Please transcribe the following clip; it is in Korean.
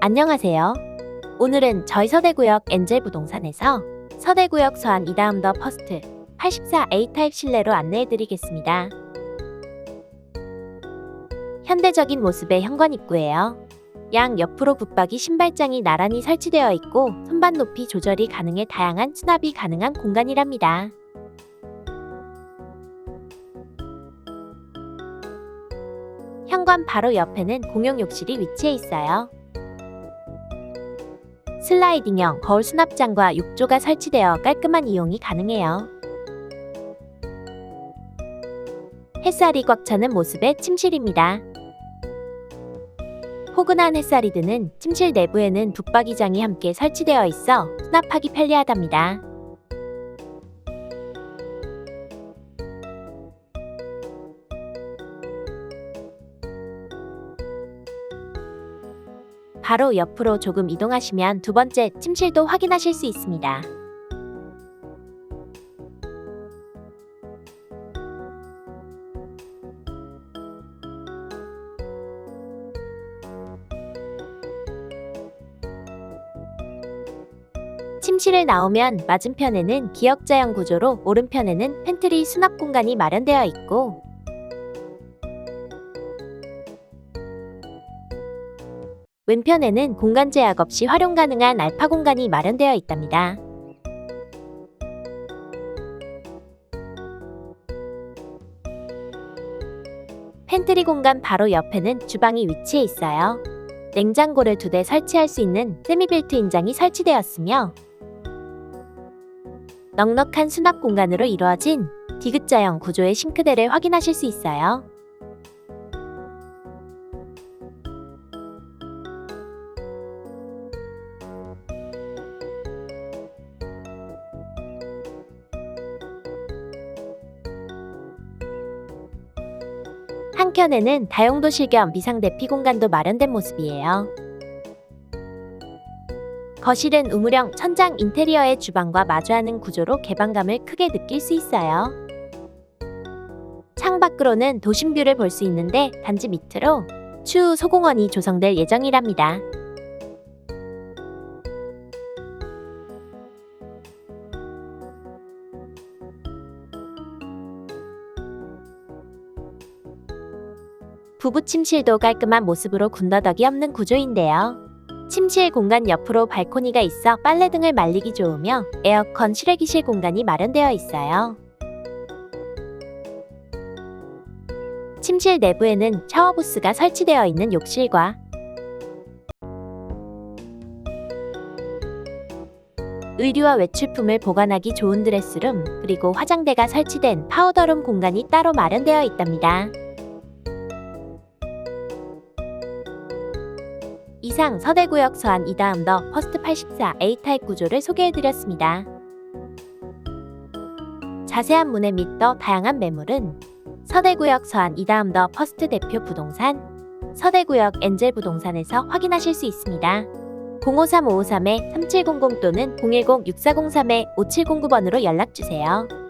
안녕하세요. 오늘은 저희 서대구역 엔젤 부동산에서 서대구역 서안 이다음 더 퍼스트 84A 타입 실내로 안내해드리겠습니다. 현대적인 모습의 현관 입구예요. 양 옆으로 붙박이 신발장이 나란히 설치되어 있고 손반 높이 조절이 가능해 다양한 수납이 가능한 공간이랍니다. 현관 바로 옆에는 공용 욕실이 위치해 있어요. 슬라이딩형 거울 수납장과 욕조가 설치되어 깔끔한 이용이 가능해요. 햇살이 꽉 차는 모습의 침실입니다. 포근한 햇살이 드는 침실 내부에는 붙박이장이 함께 설치되어 있어 수납하기 편리하답니다. 바로 옆으로 조금 이동하시면 두 번째 침실도 확인하실 수 있습니다. 침실을 나오면 맞은편에는 기역자형 구조로 오른편에는 팬트리 수납 공간이 마련되어 있고 왼편에는 공간 제약 없이 활용 가능한 알파 공간이 마련되어 있답니다. 팬트리 공간 바로 옆에는 주방이 위치해 있어요. 냉장고를 두 대 설치할 수 있는 세미빌트 인장이 설치되었으며 넉넉한 수납 공간으로 이루어진 디귿자형 구조의 싱크대를 확인하실 수 있어요. 한켠에는 다용도실 겸 비상대피 공간도 마련된 모습이에요. 거실은 우물형 천장 인테리어의 주방과 마주하는 구조로 개방감을 크게 느낄 수 있어요. 창 밖으로는 도심뷰를 볼 수 있는데 단지 밑으로 추후 소공원이 조성될 예정이랍니다. 부부 침실도 깔끔한 모습으로 군더더기 없는 구조인데요. 침실 공간 옆으로 발코니가 있어 빨래 등을 말리기 좋으며 에어컨 실외기실 공간이 마련되어 있어요. 침실 내부에는 샤워 부스가 설치되어 있는 욕실과 의류와 외출품을 보관하기 좋은 드레스룸 그리고 화장대가 설치된 파우더룸 공간이 따로 마련되어 있답니다. 이상 서대구역 서안 이다음 더 퍼스트 84 A타입 구조를 소개해드렸습니다. 자세한 문의 및 더 다양한 매물은 서대구역 서안 이다음 더 퍼스트 대표 부동산 서대구역 엔젤 부동산에서 확인하실 수 있습니다. 053-553-3700 또는 010-6403-5709번으로 연락주세요.